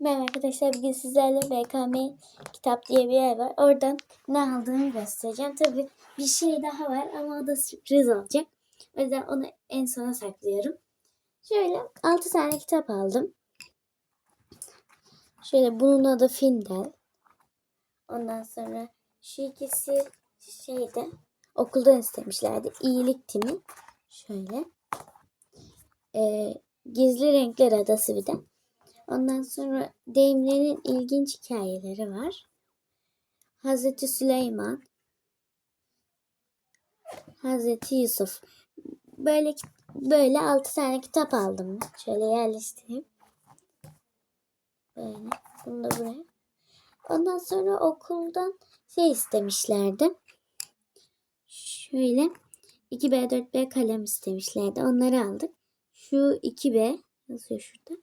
Merhaba arkadaşlar bugün sizlerle BKM kitap diye bir yer var. Oradan ne aldığımı göstereceğim. Tabi bir şey daha var ama o da sürpriz olacak. O yüzden onu en sona saklıyorum. Şöyle 6 tane kitap aldım. Şöyle bunun adı Findel. Ondan sonra şu ikisi şeyde okuldan istemişlerdi. İyilik timi. Şöyle. Ee, Gizli Renkler Adası bir de. Ondan sonra deyimlerin ilginç hikayeleri var. Hazreti Süleyman, Hazreti Yusuf. Böyle böyle altı tane kitap aldım. Şöyle yerleştireyim. Böyle. Bunu da buraya. Ondan sonra okuldan şey istemişlerdi. Şöyle 2B 4B kalem istemişlerdi. Onları aldık. Şu 2B yazıyor şurada.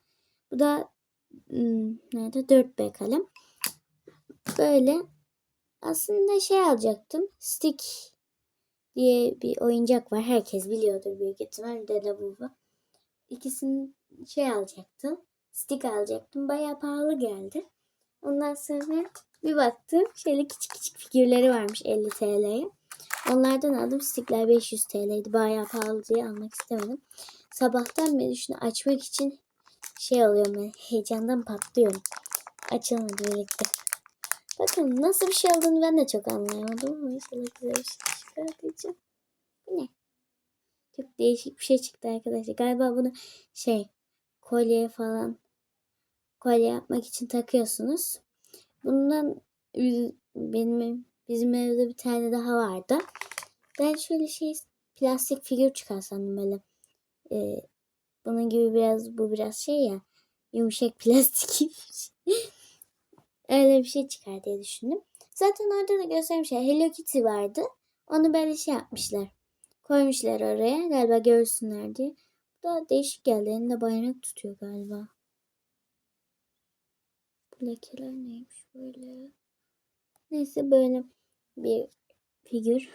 Bu da nerede? 4B kalem. Böyle aslında şey alacaktım. Stick diye bir oyuncak var. Herkes biliyordur büyük ihtimal. Dede Baba. İkisini şey alacaktım. Stick alacaktım. Bayağı pahalı geldi. Ondan sonra bir baktım. Şöyle küçük küçük figürleri varmış 50 TL'ye. Onlardan aldım. Stickler 500 TL'ydi. Bayağı pahalı diye almak istemedim. Sabahtan beri şunu açmak için şey oluyorum ben heyecandan patlıyorum. Açalım birlikte. Bakın nasıl bir şey olduğunu ben de çok anlayamadım ama inşallah güzel bir şey çıkartacağım. Bu ne? Çok değişik bir şey çıktı arkadaşlar. Galiba bunu şey kolye falan kolye yapmak için takıyorsunuz. Bundan benim bizim evde bir tane daha vardı. Ben şöyle şey plastik figür çıkar sandım böyle. Ee, bunun gibi biraz bu biraz şey ya yumuşak plastik. Öyle bir şey çıkar diye düşündüm. Zaten orada da göstermişler. Hello Kitty vardı. Onu böyle şey yapmışlar. Koymuşlar oraya galiba görsünler diye. Bu da değişik geldi. Elinde bayrak tutuyor galiba. Bu lekeler neymiş böyle. Neyse böyle bir figür.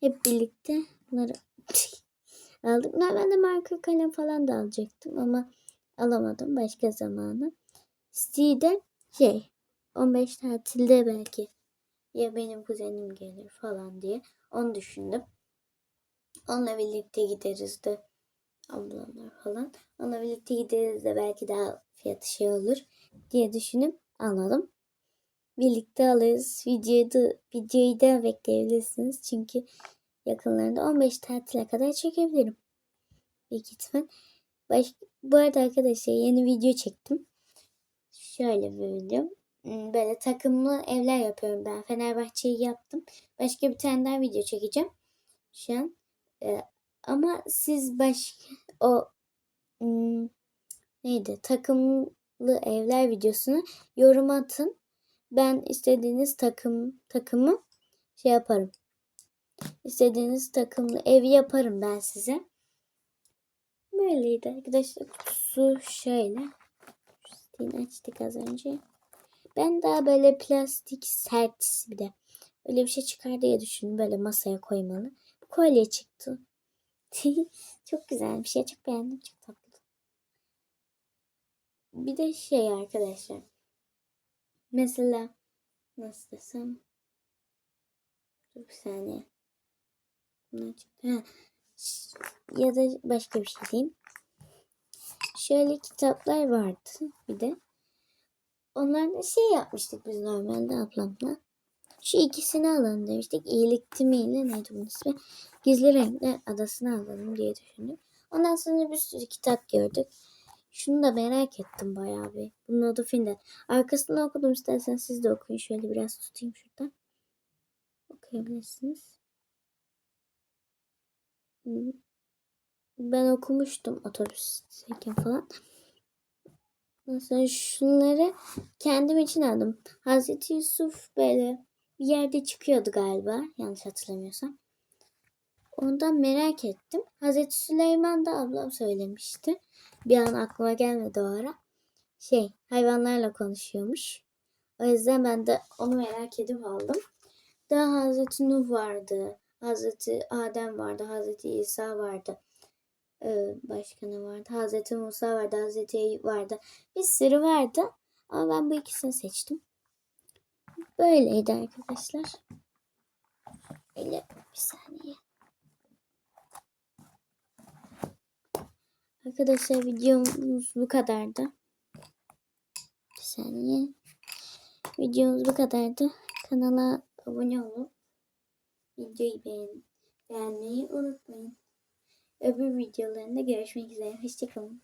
Hep birlikte bunları aldık. Normalde marka kalem falan da alacaktım ama alamadım başka zamanı. Steve'de şey 15 tatilde belki ya benim kuzenim gelir falan diye onu düşündüm. Onunla birlikte gideriz de ablamlar falan. Onunla birlikte gideriz de belki daha fiyatı şey olur diye düşünüp almadım. Birlikte alırız. Videoyu da, videoyu da bekleyebilirsiniz. Çünkü yakınlarında 15 tatile kadar çekebilirim. Büyük ihtimal. Baş... Bu arada arkadaşlar yeni video çektim. Şöyle bir video. Hmm, Böyle takımlı evler yapıyorum ben. Fenerbahçe'yi yaptım. Başka bir tane daha video çekeceğim. Şu an. Ee, ama siz başka o hmm, neydi? Takımlı evler videosunu yorum atın. Ben istediğiniz takım takımı şey yaparım. İstediğiniz takımlı evi yaparım ben size. Böyleydi arkadaşlar. Kutusu şöyle. Stiğini açtık az önce. Ben daha böyle plastik sert bir de. Öyle bir şey çıkar diye düşündüm. Böyle masaya koymalı. Kolye çıktı. çok güzel bir şey. Çok beğendim. Çok tatlı. Bir de şey arkadaşlar. Mesela nasıl desem. Dur bir saniye. Ya da başka bir şey diyeyim. Şöyle kitaplar vardı bir de. Onlardan şey yapmıştık biz normalde ablamla. Şu ikisini alalım demiştik. İyilik timiyle neydi bunun ismi? Gizli Renkler Adası'nı alalım diye düşündük. Ondan sonra bir sürü kitap gördük. Şunu da merak ettim bayağı bir. Bunun adı Findel. Arkasını okudum isterseniz siz de okuyun. Şöyle biraz tutayım şuradan. Okuyabilirsiniz. Ben okumuştum otobüsteyken falan. Mesela şunları kendim için aldım. Hazreti Yusuf böyle bir yerde çıkıyordu galiba. Yanlış hatırlamıyorsam. Ondan merak ettim. Hazreti Süleyman da ablam söylemişti. Bir an aklıma gelmedi o ara. Şey hayvanlarla konuşuyormuş. O yüzden ben de onu merak edip aldım. Daha Hazreti Nuh vardı. Hazreti Adem vardı. Hazreti İsa vardı. Ee, başka ne vardı? Hazreti Musa vardı. Hazreti Eyüp vardı. Bir sürü vardı. Ama ben bu ikisini seçtim. Böyleydi arkadaşlar. Öyle bir saniye. Arkadaşlar videomuz bu kadardı. Bir saniye. Videomuz bu kadardı. Kanala abone olup videoyu beğen beğenmeyi unutmayın. Öbür videolarında görüşmek üzere. Hoşçakalın.